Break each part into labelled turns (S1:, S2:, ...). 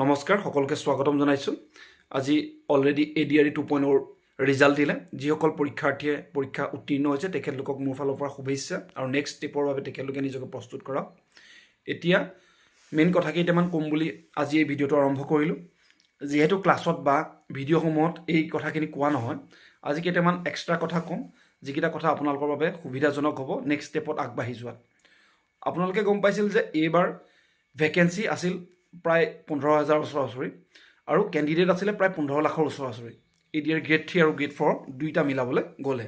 S1: নমস্কাৰ, সকলোকে স্বাগতম জনাইছোঁ। আজি already A D R E two পইণ্টৰ ৰিজাল্ট দিলে। যিসকল পৰীক্ষাৰ্থীয়ে পৰীক্ষা উত্তীৰ্ণ হৈছে, তেখেতলোকক মোৰ ফালৰ পৰা শুভেচ্ছা আৰু নেক্সট ষ্টেপৰ বাবে তেখেতলোকে নিজকে প্ৰস্তুত কৰক। এতিয়া মেইন কথা কেইটামান ক'ম বুলি আজি এই ভিডিঅ'টো আৰম্ভ কৰিলোঁ। যিহেতু ক্লাছত বা ভিডিঅ'সমূহত এই কথাখিনি কোৱা নহয়, আজি কেইটামান এক্সট্ৰা কথা ক'ম। যিকেইটা কথা আপোনালোকৰ বাবে সুবিধাজনক হ'ব নেক্সট ষ্টেপত আগবাঢ়ি যোৱাত। আপোনালোকে গম পাইছিল যে এইবাৰ ভেকেঞ্চি আছিল প্ৰায় পোন্ধৰ হাজাৰৰ ওচৰা ওচৰি। আৰু কেণ্ডিডেট আছিলে প্ৰায় পোন্ধৰ লাখৰ ওচৰা ওচৰি। A D R grade three আৰু গ্ৰেড ফ'ৰ দুইটা মিলাবলৈ গ'লে।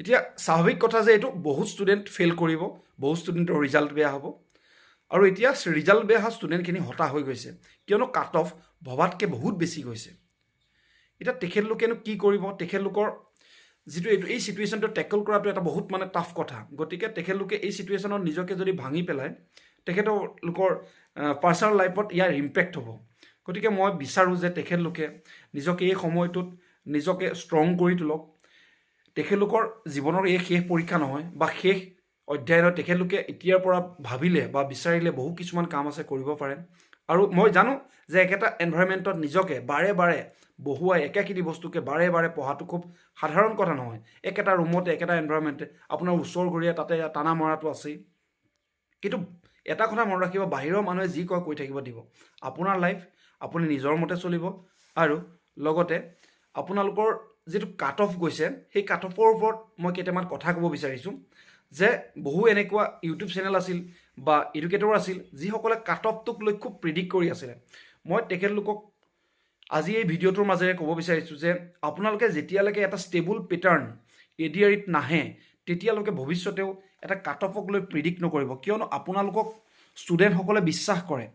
S1: এতিয়া স্বাভাৱিক কথা যে এইটো বহুত ষ্টুডেণ্ট ফেইল কৰিব বহুত ষ্টুডেণ্টৰ ৰিজাল্ট বেয়া হ'ব। আৰু এতিয়া ৰিজাল্ট বেয়া হোৱা ষ্টুডেণ্টখিনি হতাশ হৈ গৈছে। কিয়নো কাট অফ ভবাতকৈ বহুত বেছি গৈছে। এতিয়া তেখেতলোকেনো কি কৰিব? তেখেতলোকৰ যিটো এইটো এই চিটুৱেশ্যনটো টেকল কৰাটো এটা বহুত মানে টাফ কথা। গতিকে তেখেতলোকে এই চিটুৱেশ্যনত নিজকে যদি ভাঙি পেলায় তেখেতলোকৰ পাৰ্চনেল লাইফত ইয়াৰ ইম্পেক্ট হ'ব। গতিকে মই বিচাৰোঁ যে তেখেতলোকে নিজকে এই সময়টোত নিজকে ষ্ট্ৰং কৰি তোলক। তেখেতলোকৰ জীৱনৰ এই শেষ পৰীক্ষা নহয় বা শেষ অধ্যয়নত তেখেতলোকে এতিয়াৰ পৰা ভাবিলে বা বিচাৰিলে বহু কিছুমান কাম আছে কৰিব পাৰে। আৰু মই জানো যে একেটা এনভাইৰমেণ্টত নিজকে বাৰে বাৰে বহুৱাই একেখিনি বস্তুকে বাৰে বাৰে পঢ়াটো খুব সাধাৰণ কথা নহয়। একেটা ৰুমতে একেটা এনভাইৰমেণ্টে আপোনাৰ ওচৰ ঘৰীয়া তাতে টানা মৰাটো আছেই। কিন্তু এটা কথা মনত ৰাখিব, বাহিৰৰ মানুহে যি কয় কৈ থাকিব দিব। আপোনাৰ লাইফ আপুনি নিজৰ মতে চলিব আৰু লগতে আপোনালোকৰ যিটো কাট অফ গৈছে, সেই কাট অফৰ ওপৰত মই কেইটামান কথা ক'ব বিচাৰিছোঁ। যে বহু এনেকুৱা ইউটিউব চেনেল আছিল বা এডুকেটৰ আছিল, যিসকলে কাট অফটোক লৈ খুব প্ৰিডিক্ট কৰি আছিলে। মই তেখেতলোকক আজি এই ভিডিঅ'টোৰ মাজেৰে ক'ব বিচাৰিছোঁ যে আপোনালোকে যেতিয়ালৈকে এটা ষ্টেবল পেটাৰ্ণ এ ডি আৰ ইত নাহে তেতিয়ালৈকে ভৱিষ্যতেও এটা কাট লৈ প্ৰিডিক্ট নকৰিব। কিয়নো আপোনালোকক ষ্টুডেণ্টসকলে বিশ্বাস কৰে।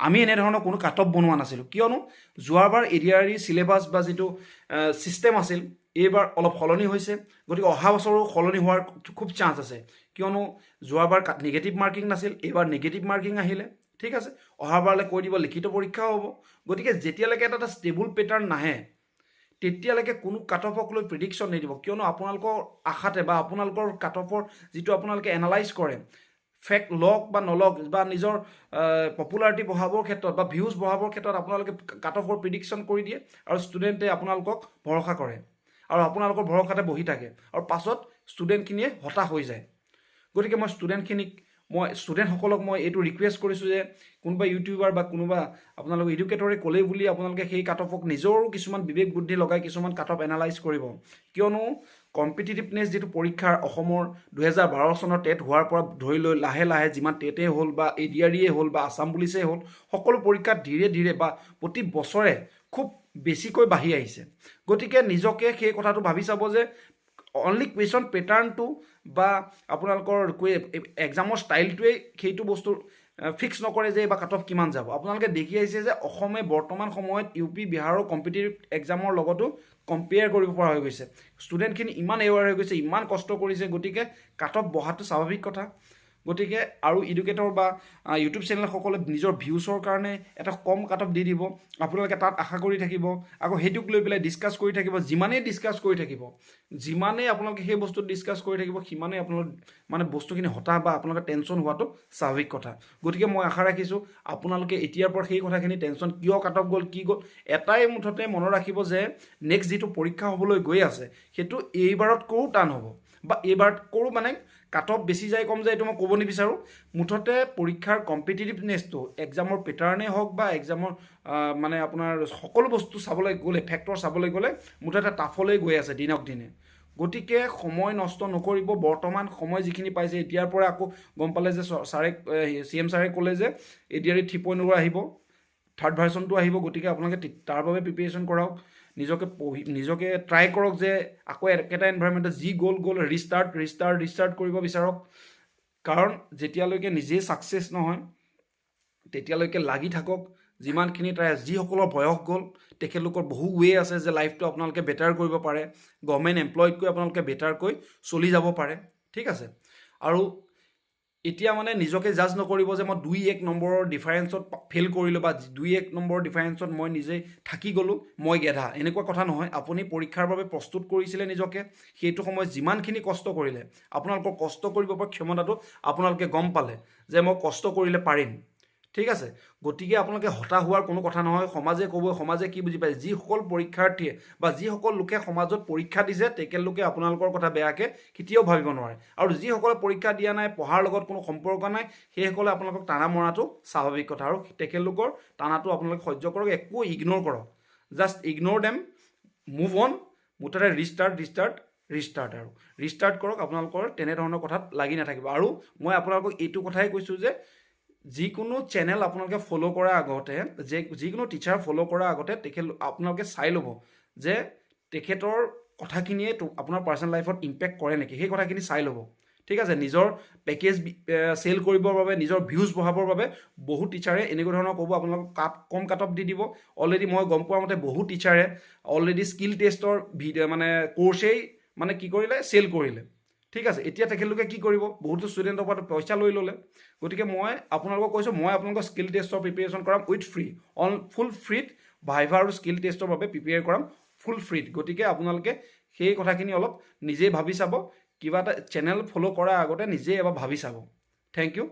S1: আমি এনেধৰণৰ কোনো কাট বনোৱা নাছিলোঁ। কিয়নো যোৱাবাৰ এ ই চিলেবাছ বা যিটো ছিষ্টেম আছিল, এইবাৰ অলপ সলনি হৈছে। গতিকে অহা বছৰো সলনি হোৱাৰ খুব চান্স আছে। কিয়নো যোৱাবাৰ নিগেটিভ মাৰ্কিং নাছিল, এইবাৰ নিগেটিভ মাৰ্কিং আহিলে। ঠিক আছে, অহাবাৰলৈ কৈ দিব, লিখিত পৰীক্ষাও হ'ব। গতিকে যেতিয়ালৈকে এটা এটা ষ্টেবল পেটাৰ্ণ নাহে তেতিয়ালৈকে কোনো কাট অফক লৈ প্ৰিডিকশ্যন নিদিব। কিয়নো আপোনালোকৰ আশাতে বা আপোনালোকৰ কাট অফৰ যিটো আপোনালোকে এনালাইজ কৰে ফেক্ট লওক বা নলওক বা নিজৰ পপুলাৰিটি বঢ়াবৰ ক্ষেত্ৰত বা ভিউজ বঢ়াবৰ ক্ষেত্ৰত আপোনালোকে কাট অফৰ প্ৰিডিকশ্যন কৰি দিয়ে আৰু ষ্টুডেণ্টে আপোনালোকক ভৰসা কৰে আৰু আপোনালোকৰ ভৰসাতে বহি থাকে। আৰু পাছত ষ্টুডেণ্টখিনিয়ে হতাশ হৈ যায়। গতিকে মই ষ্টুডেণ্টখিনিক মই ষ্টুডেণ্টসকলক মই এইটো ৰিকুৱেষ্ট কৰিছোঁ যে কোনোবা ইউটিউবাৰ বা কোনোবা আপোনালোক এডুকেটৰে ক'লেই বুলি আপোনালোকে সেই কাট অফক নিজৰো কিছুমান বিবেক বুদ্ধি লগাই কিছুমান কাট অফ এনালাইজ কৰিব। কিয়নো কম্পিটিটিভনেছ যিটো পৰীক্ষাৰ অসমৰ দুহেজাৰ বাৰ চনৰ টেট হোৱাৰ পৰা ধৰি লৈ লাহে লাহে যিমান টেটেই হ'ল বা এ ডি আৰ ইয়ে হ'ল বা আছাম পুলিচেই হ'ল সকলো পৰীক্ষাত ধীৰে ধীৰে বা প্ৰতি বছৰে খুব বেছিকৈ বাঢ়ি আহিছে। গতিকে নিজকে সেই কথাটো ভাবি চাব যে অনলি কুৱেশ্যন পেটাৰ্ণটো বা আপোনালোকৰ এক্সামৰ ষ্টাইলটোৱেই সেইটো বস্তু ফিক্স নকৰে যে এইবাৰ কাট অফ কিমান যাব। আপোনালোকে দেখি আহিছে যে অসমে বৰ্তমান সময়ত ইউ পি বিহাৰৰ কম্পিটিটিভ এক্সামৰ লগতো কম্পেয়াৰ কৰিব পৰা হৈ গৈছে। ষ্টুডেণ্টখিনি ইমান এৱেৰ হৈ গৈছে ইমান কষ্ট কৰিছে গতিকে কাট অফ বহাটো স্বাভাৱিক কথা। গতিকে আৰু এডুকেটৰ বা ইউটিউব চেনেলসকলে নিজৰ ভিউচৰ কাৰণে এটা কম কাট অফ দি দিব। আপোনালোকে তাত আশা কৰি থাকিব। আকৌ সেইটোক লৈ পেলাই ডিছকাছ কৰি থাকিব। যিমানেই ডিছকাছ কৰি থাকিব, যিমানেই আপোনালোকে সেই বস্তুত ডিছকাছ কৰি থাকিব, সিমানেই আপোনালোক মানে বস্তুখিনি হতাশ বা আপোনালোকে টেনশ্যন হোৱাটো স্বাভাৱিক কথা। গতিকে মই আশা ৰাখিছোঁ, আপোনালোকে এতিয়াৰ পৰা সেই কথাখিনি টেনশ্যন কিয় কাট অফ গ'ল, কি গ'ল, এটাই মুঠতে মনত ৰাখিব যে নেক্সট যিটো পৰীক্ষা হ'বলৈ গৈ আছে, সেইটো এইবাৰতকৈও টান হ'ব। বা এইবাৰতকৈও মানে কাট অফ বেছি যায়, কম যায়, এইটো মই ক'ব নিবিচাৰোঁ। মুঠতে পৰীক্ষাৰ কম্পিটিটিভনেছটো এক্সামৰ পেটাৰ্ণেই হওক বা এক্সামৰ মানে আপোনাৰ সকলো বস্তু চাবলৈ গ'লে ফেক্টৰ চাবলৈ গ'লে, মুঠতে টাফলৈ গৈ আছে দিনক দিনে। গতিকে সময় নষ্ট নকৰিব, বৰ্তমান সময় যিখিনি পাইছে, এতিয়াৰ পৰা আকৌ গম পালে যে ছাৰে চি এম ছাৰে ক'লে যে, এ, ডি থ্ৰী পইণ্ট আহিব। থাৰ্ড ভাৰ্চনটো আহিব গতিকে আপোনালোকে তাৰ বাবে প্ৰিপেৰেশ্যন কৰাওক। নিজকে পঢ়ি নিজকে ট্ৰাই কৰক যে আকৌ একেটা এনভাইৰমেণ্টত যি গ'ল গ'ল ৰিষ্টাৰ্ট ৰিষ্টাৰ্ট ৰিষ্টাৰ্ট কৰিব বিচাৰক। কাৰণ যেতিয়ালৈকে নিজেই ছাকচেছ নহয় তেতিয়ালৈকে লাগি থাকক। যিমানখিনি ট্ৰাই যিসকলৰ বয়স গ'ল তেখেতলোকৰ বহু ৱে আছে যে লাইফটো আপোনালোকে বেটাৰ কৰিব পাৰে। গভৰ্ণমেণ্ট এমপ্লয়তকৈ আপোনালোকে বেটাৰকৈ চলি যাব পাৰে। ঠিক আছে? আৰু এতিয়া মানে নিজকে জাজ নকৰিব যে মই দুই এক নম্বৰৰ ডিফাৰেঞ্চত ফেইল কৰিলোঁ বা দুই এক নম্বৰৰ ডিফাৰেঞ্চত মই নিজেই থাকি গ'লোঁ, মই গেধা। এনেকুৱা কথা নহয়। আপুনি পৰীক্ষাৰ বাবে প্ৰস্তুত কৰিছিলে নিজকে, সেইটো সময়ত যিমানখিনি কষ্ট কৰিলে, আপোনালোকৰ কষ্ট কৰিব পৰা ক্ষমতাটো আপোনালোকে গম পালে যে মই কষ্ট কৰিলে পাৰিম। ঠিক আছে? গতিকে আপোনালোকে হতাশ হোৱাৰ কোনো কথা নহয় সমাজে ক'ব সমাজে কি বুজি পায়? যিসকল পৰীক্ষাৰ্থীয়ে বা যিসকল লোকে সমাজত পৰীক্ষা দিছে তেখেতলোকে আপোনালোকৰ কথা বেয়াকৈ কেতিয়াও ভাবিব নোৱাৰে। আৰু যিসকলে পৰীক্ষা দিয়া নাই পঢ়াৰ লগত কোনো সম্পৰ্ক নাই সেইসকলে আপোনালোকক টানা মৰাটো স্বাভাৱিক কথা। আৰু তেখেতলোকৰ টানাটো আপোনালোকে সহ্য কৰক একো ইগন'ৰ কৰক। Just ignore damn move on মুঠতে ৰিষ্টাৰ্ট ৰিষ্টাৰ্ট ৰিষ্টাৰ্ট আৰু। ৰিষ্টাৰ্ট কৰক আপোনালোকৰ তেনেধৰণৰ কথাত লাগি নাথাকিব। আৰু মই আপোনালোকক এইটো কথাই কৈছোঁ যে যিকোনো চেনেল আপোনালোকে ফ'ল' কৰাৰ আগতে, যে যিকোনো টিচাৰ ফ'ল' কৰাৰ আগতে, তেখেত আপোনালোকে চাই ল'ব যে তেখেতৰ কথাখিনিয়ে আপোনাৰ পাৰ্চনেল লাইফত ইম্পেক্ট কৰে নেকি, সেই কথাখিনি চাই ল'ব। ঠিক আছে, নিজৰ পেকেজ চেল কৰিবৰ বাবে, নিজৰ ভিউজ বঢ়াবৰ বাবে বহু টিচাৰে এনেকুৱা ধৰণৰ ক'ব, আপোনালোকক কাট কম কাট অফ দি দিব। অলৰেডি মই গম পোৱা মতে বহু টিচাৰে অলৰেডি স্কিল টেষ্টৰ ভিডিঅ' মানে কৰ্চেই মানে কি কৰিলে চেল কৰিলে। ঠিক আছে, এতিয়া তেখেতলোকে কি কৰিব? বহুতো ষ্টুডেণ্টৰ পৰা পইচা লৈ ল'লে। গতিকে মই আপোনালোকক কৈছোঁ, মই আপোনালোকৰ স্কিল টেষ্টৰ প্ৰিপেৰেশ্যন কৰাম উইথ ফ্ৰী অন ফুল ফ্ৰীত ভাইভা আৰু স্কিল টেষ্টৰ বাবে প্ৰিপেয়াৰ কৰাম ফুল ফ্ৰীত গতিকে আপোনালোকে সেই কথাখিনি অলপ নিজেই ভাবি চাব, কিবা এটা চেনেল ফ'ল' কৰাৰ আগতে নিজেই এবাৰ ভাবি চাব। Thank you